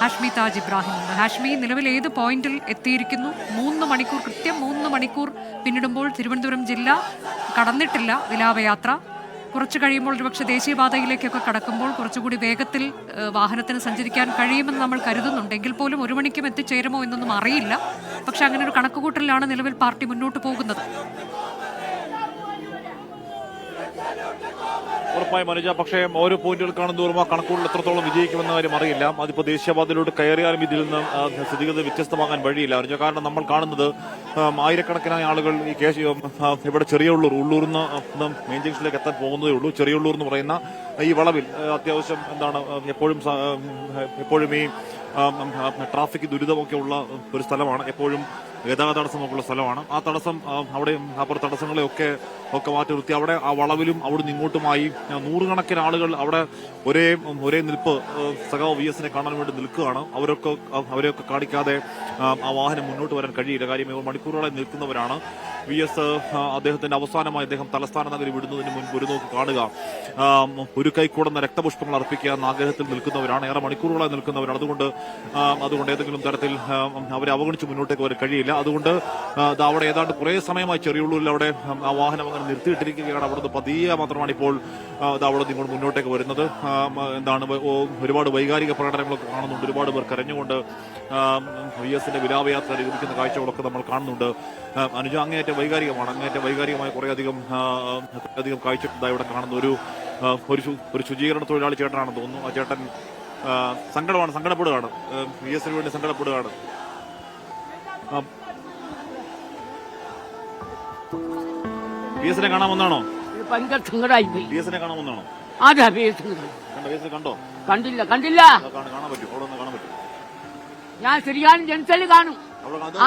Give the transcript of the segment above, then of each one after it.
ഹാഷ്മി താജ് ഇബ്രാഹിം ഹാഷ്മി നിലവിൽ ഏത് പോയിന്റിൽ എത്തിയിരിക്കുന്നു? മൂന്ന് മണിക്കൂർ കൃത്യം മൂന്ന് മണിക്കൂർ പിന്നിടുമ്പോൾ തിരുവനന്തപുരം ജില്ല കടന്നിട്ടില്ല വിലാപയാത്ര. കുറച്ച് കഴിയുമ്പോൾ ഒരുപക്ഷെ ദേശീയപാതയിലേക്കൊക്കെ കടക്കുമ്പോൾ കുറച്ചുകൂടി വേഗത്തിൽ വാഹനത്തിന് സഞ്ചരിക്കാൻ കഴിയുമെന്ന് നമ്മൾ കരുതുന്നുണ്ട്. എങ്കിൽ പോലും ഒരു മണിക്കും എത്തിച്ചേരുമോ എന്നൊന്നും അറിയില്ല. പക്ഷെ അങ്ങനെ ഒരു കണക്കുകൂട്ടലിലാണ് നിലവിൽ പാർട്ടി മുന്നോട്ട് പോകുന്നത്. ഉറപ്പായും അനുജ പക്ഷേ ഓരോ പോയിന്റുകൾ കാണുന്ന ഓർമ്മ എത്രത്തോളം വിജയിക്കുമെന്ന കാര്യം അറിയില്ല. അതിപ്പോ ദേശീയപാതയിലോട്ട് കയറിയാലും ഇതിൽ നിന്ന് സ്ഥിതിഗതി വ്യത്യസ്തമാകാൻ വഴിയില്ല. അനുജ കാരണം നമ്മൾ കാണുന്നത് ആയിരക്കണക്കിനായ ആളുകൾ ഈ കേസ് ഇവിടെ ചെറിയ ഉള്ളൂർ ഉള്ളൂർ നിന്ന് മെയിൻ ജംഗ്ഷനിലേക്ക് എത്താൻ പോകുന്നതേ ഉള്ളൂ. ചെറിയ ഉള്ളൂർ എന്ന് പറയുന്ന ഈ വളവിൽ അത്യാവശ്യം എന്താണ് എപ്പോഴും എപ്പോഴും ഈ ട്രാഫിക് ദുരിതമൊക്കെ ഉള്ള ഒരു സ്ഥലമാണ്. എപ്പോഴും ഗതാഗത തടസ്സമൊക്കെയുള്ള സ്ഥലമാണ്. ആ തടസ്സം അവിടെയും അവിടെ അപ്പുറ തടസ്സങ്ങളെ ഒക്കെ മാറ്റി നിർത്തി. അവിടെ ആ വളവിലും അവിടുന്ന് ഇങ്ങോട്ടുമായി നൂറുകണക്കിന് ആളുകൾ അവിടെ ഒരേ ഒരേ നിൽപ്പ് സഖാവ് വി എസിനെ കാണാൻ വേണ്ടി നിൽക്കുകയാണ്. അവരൊക്കെ അവരെയൊക്കെ കാണിക്കാതെ ആ, വാഹനം മുന്നോട്ട് വരാൻ കഴിയില്ല. കാര്യം ഇവർ മണിക്കൂറുകളായി നിൽക്കുന്നവരാണ്. വി എസ് അദ്ദേഹത്തിന്റെ അവസാനമായി അദ്ദേഹം തലസ്ഥാന നഗരി വിടുന്നതിന് മുൻപ് ഒരു നോക്ക് കാണുക. ഒരു കൈക്കൂടുന്ന രക്തപുഷ്പങ്ങൾ അർപ്പിക്കുക എന്ന ആഗ്രഹത്തിൽ നിൽക്കുന്നവരാണ്. ഏറെ മണിക്കൂറുകളായി നിൽക്കുന്നവരാണ്. അതുകൊണ്ട് അതുകൊണ്ട് ഏതെങ്കിലും തരത്തിൽ അവരെ അവഗണിച്ച് മുന്നോട്ടേക്ക് വരാൻ കഴിയില്ല. അതുകൊണ്ട് അവിടെ ഏതാണ്ട് കുറേ സമയമായി ചെറിയുള്ളൂ. അവിടെ ആ വാഹനം അങ്ങനെ നിർത്തിയിട്ടിരിക്കുകയാണ്. അവിടുന്ന് പതിയെ മാത്രമാണ് ഇപ്പോൾ അവിടെ ഇങ്ങോട്ട് മുന്നോട്ടേക്ക് വരുന്നത്. എന്താണ് ഒരുപാട് വൈകാരിക പ്രകടനങ്ങളൊക്കെ കാണുന്നുണ്ട്. ഒരുപാട് പേർ കരഞ്ഞുകൊണ്ട് വി എസിന്റെ വിലാപയാത്ര ലഭിക്കുന്ന കാഴ്ചകളൊക്കെ നമ്മൾ കാണുന്നുണ്ട്. അനുജ അങ്ങേയറ്റം വൈകാരികമാണ്. അങ്ങേയറ്റം വൈകാരികമായ കുറേ അധികം ആ, അധികം കാഴ്ച ഇതാ ഇവിടെ കാണുന്ന ഒരു ഒരു ശുചീകരണ തൊഴിലാളി ചേട്ടനാണെന്ന് തോന്നുന്നു. ആ ചേട്ടൻ സങ്കടമാണ് സങ്കടപ്പെടുകയാണ്. വി എസിന് വേണ്ടി സങ്കടപ്പെടുകയാണ്. എസിനെ കണ്ടോ കണ്ടില്ല കണ്ടില്ല. കാണാൻ കാണാൻ പറ്റും. അവിടെ ഒന്ന് കാണാൻ പറ്റും. ഞാൻ ശ്രീകാന്ത് ജനസൽ കാണും.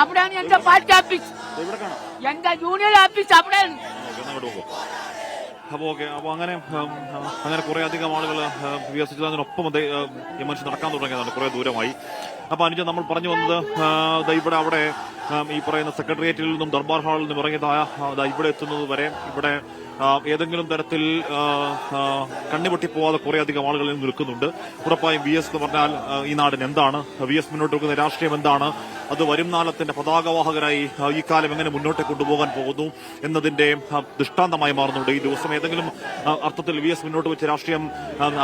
അവിടെയാണ് എന്റെ പാർട്ടി ഓഫീസ്. എന്റെ ജൂനിയർ ഓഫീസ് അവിടെയാണ്. ഓക്കേ, എന്നാ അങ്ങോട്ട് പോകും അപ്പൊ ഓക്കെ അപ്പൊ അങ്ങനെ അങ്ങനെ കുറെ അധികം ആളുകൾ വി എസ് അച്യുതാനന്ദനൊപ്പം ഈ മനുഷ്യൻ നടക്കാൻ തുടങ്ങിയതാണ് കുറെ ദൂരമായി. അപ്പോൾ അനുജ നമ്മൾ പറഞ്ഞു വന്നത് ഇവിടെ അവിടെ ഈ പറയുന്ന സെക്രട്ടേറിയറ്റിൽ നിന്നും ദർബാർ ഹാളിൽ നിന്നും ഇറങ്ങിയതായ ഇവിടെ എത്തുന്നത് വരെ ഇവിടെ ഏതെങ്കിലും തരത്തിൽ കണ്ണിപൊട്ടിപ്പോവാതെ കുറേയധികം ആളുകൾ നിൽക്കുന്നുണ്ട്. ഉറപ്പായും വി എസ് എന്ന് പറഞ്ഞാൽ ഈ നാടിന് എന്താണ്? വി എസ് മുന്നോട്ട് വെക്കുന്ന രാഷ്ട്രീയം എന്താണ്? അത് വരും നാളത്തിന്റെ പതാകവാഹകരായി ഈ കാലം എങ്ങനെ മുന്നോട്ട് കൊണ്ടുപോകാൻ പോകുന്നു എന്നതിന്റെ ദൃഷ്ടാന്തമായി മാറുന്നുണ്ട്. ഈ ദിവസം ഏതെങ്കിലും അർത്ഥത്തിൽ വി എസ് മുന്നോട്ട് വെച്ച രാഷ്ട്രീയം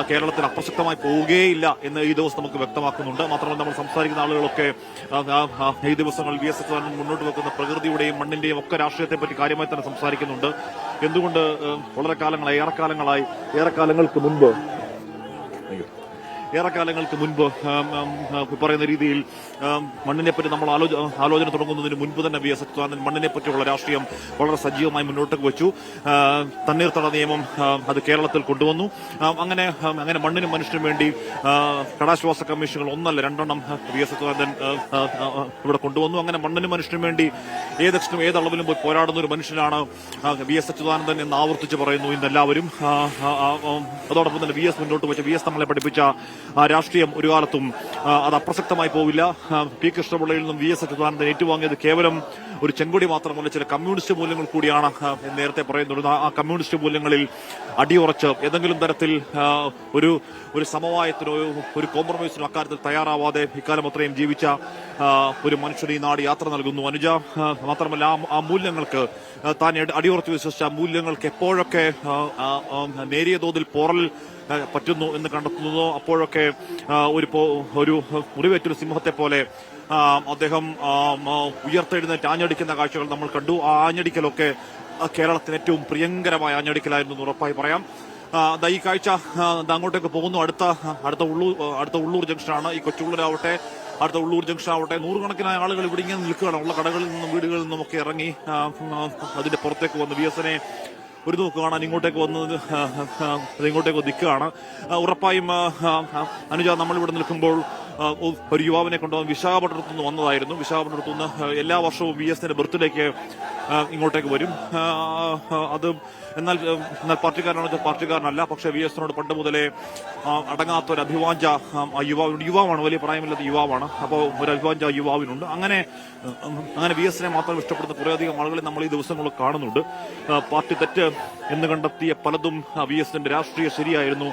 കേരളത്തിൽ അപ്രസക്തമായി പോവുകയില്ല എന്ന് ഈ ദിവസം നമുക്ക് വ്യക്തമാക്കുന്നുണ്ട്. മാത്രമല്ല നമ്മൾ സംസാരിക്കുന്ന ആളുകളൊക്കെ ഈ ദിവസങ്ങൾ വി എസ് മുന്നോട്ട് വെക്കുന്ന പ്രകൃതിയുടെയും മണ്ണിന്റെയും ഒക്കെ രാഷ്ട്രീയത്തെ പറ്റി കാര്യമായി തന്നെ സംസാരിക്കുന്നുണ്ട്. എന്തുകൊണ്ട് വളരെ കാലങ്ങളായി ഏറെക്കാലങ്ങളായി ഏറെക്കാലങ്ങൾക്ക് മുൻപ് അയ്യോ ഏറെക്കാലങ്ങൾക്ക് മുൻപ് പറയുന്ന രീതിയിൽ മണ്ണിനെപ്പറ്റി നമ്മൾ ആലോച- ആലോചന തുടങ്ങുന്നതിന് മുൻപ് തന്നെ വി എസ് അച്യുതാനന്ദൻ മണ്ണിനെ പറ്റിയുള്ള രാഷ്ട്രീയം വളരെ സജീവമായി മുന്നോട്ട് വെച്ചു. തണ്ണീർത്തട നിയമം അത് കേരളത്തിൽ കൊണ്ടുവന്നു. അങ്ങനെ അങ്ങനെ മണ്ണിനും മനുഷ്യനും വേണ്ടി കടാശ്വാസ കമ്മീഷനുകൾ ഒന്നല്ല രണ്ടെണ്ണം വി എസ് അച്യുതാനന്ദൻ ഇവിടെ കൊണ്ടുവന്നു. അങ്ങനെ മണ്ണിനും മനുഷ്യനും വേണ്ടി ഏതക്ഷണം ഏതളവിലും പോയി പോരാടുന്ന ഒരു മനുഷ്യനാണ് വി എസ് അച്യുതാനന്ദൻ എന്ന് ആവർത്തിച്ച് പറയുന്നു ഇന്ന് എല്ലാവരും ആ, ആ, ആ, ആ, അതോടൊപ്പം തന്നെ വി എസ് മുന്നോട്ട് വെച്ച വി എസ് നമ്മളെ പഠിപ്പിച്ച രാഷ്ട്രീയം ഒരു കാലത്തും അത് അപ്രസക്തമായി പോവില്ല. പി കൃഷ്ണപിള്ളയിൽ നിന്നും വി എസ് അച്യുതാനന്ദൻ ഏറ്റുവാങ്ങിയത് കേവലം ഒരു ചെങ്കൊടി മാത്രമല്ല ചില കമ്മ്യൂണിസ്റ്റ് മൂല്യങ്ങൾ കൂടിയാണ് നേരത്തെ പറയുന്നുണ്ട്. ആ- കമ്മ്യൂണിസ്റ്റ് മൂല്യങ്ങളിൽ അടിയുറച്ച് ഏതെങ്കിലും തരത്തിൽ ഒരു ഒരു സമവായത്തിനോ ഒരു കോംപ്രമൈസിനോ അക്കാര്യത്തിൽ തയ്യാറാവാതെ ഇക്കാലം അത്രയും ജീവിച്ച ഒരു മനുഷ്യന് ഈ നാട് യാത്ര നൽകുന്നു. അനുജ മാത്രമല്ല ആ- മൂല്യങ്ങൾക്ക് താൻ അടി- അടിയുറച്ച് വിശ്വസിച്ച മൂല്യങ്ങൾക്ക് എപ്പോഴൊക്കെ നേരിയ തോതിൽ പോറൽ പറ്റുന്നു എന്ന് കണ്ടെത്തുന്നു. അപ്പോഴൊക്കെ ഒരു ഒരു മുറിവേറ്റൊരു സിംഹത്തെ പോലെ അദ്ദേഹം ഉയർത്തെഴുന്നേറ്റ് ആഞ്ഞടിക്കുന്ന കാഴ്ചകൾ നമ്മൾ കണ്ടു. ആ ആഞ്ഞടിക്കലൊക്കെ കേരളത്തിന് ഏറ്റവും പ്രിയങ്കരമായ ആഞ്ഞടിക്കലായിരുന്നു ഉറപ്പായി പറയാം. ഈ കാഴ്ച അങ്ങോട്ടേക്ക് പോകുന്നു. അടുത്ത അടുത്ത ഉള്ളൂർ അടുത്ത ഉള്ളൂർ ജംഗ്ഷനാണ്. ഈ കൊച്ചുള്ളൂരാവട്ടെ അടുത്ത ഉള്ളൂർ ജംഗ്ഷൻ ആവട്ടെ. നൂറുകണക്കിന് ആളുകൾ ഇവിടെ ഇങ്ങനെ നിൽക്കുകയാണ്. ഉള്ള കടകളിൽ നിന്നും വീടുകളിൽ നിന്നും ഒക്കെ ഇറങ്ങി അതിന്റെ പുറത്തേക്ക് വന്ന്. വി എസിനെ ഒരു നോക്ക് കാണാൻ ഇങ്ങോട്ടേക്ക് വന്നത് ഇങ്ങോട്ടേക്ക് നിൽക്കുകയാണ്. ഉറപ്പായും അനുജ നമ്മളിവിടെ നിൽക്കുമ്പോൾ ഒരു യുവാവിനെ കൊണ്ടുവന്ന് വിശാഖപട്ടണത്തു നിന്ന് വന്നതായിരുന്നു. വിശാഖപട്ടണത്തു നിന്ന് എല്ലാ വർഷവും വി എസിന്റെ ബർത്ത്ഡേക്ക് ഇങ്ങോട്ടേക്ക് വരും. അത് എന്നാൽ എന്നാൽ പാർട്ടിക്കാരനാണെന്ന് വെച്ചാൽ പാർട്ടിക്കാരനല്ല പക്ഷേ വി എസിനോട് പണ്ട് മുതലേ അടങ്ങാത്ത ഒരു അഭിവാഞ്ച യുവാവിനുണ്ട് യുവാവാണ് വലിയ പ്രായമില്ലാത്ത യുവാവാണ്. അപ്പോൾ ഒരു അഭിവാഞ്ച യുവാവിനുണ്ട്. അങ്ങനെ അങ്ങനെ വി എസിനെ മാത്രം ഇഷ്ടപ്പെടുന്ന കുറേയധികം ആളുകളെ നമ്മൾ ഈ ദിവസങ്ങളിൽ കാണുന്നുണ്ട്. പാർട്ടി തെറ്റ് എന്ന് കണ്ടെത്തിയ പലതും വി എസിന്റെ രാഷ്ട്രീയ ശരിയായിരുന്നു.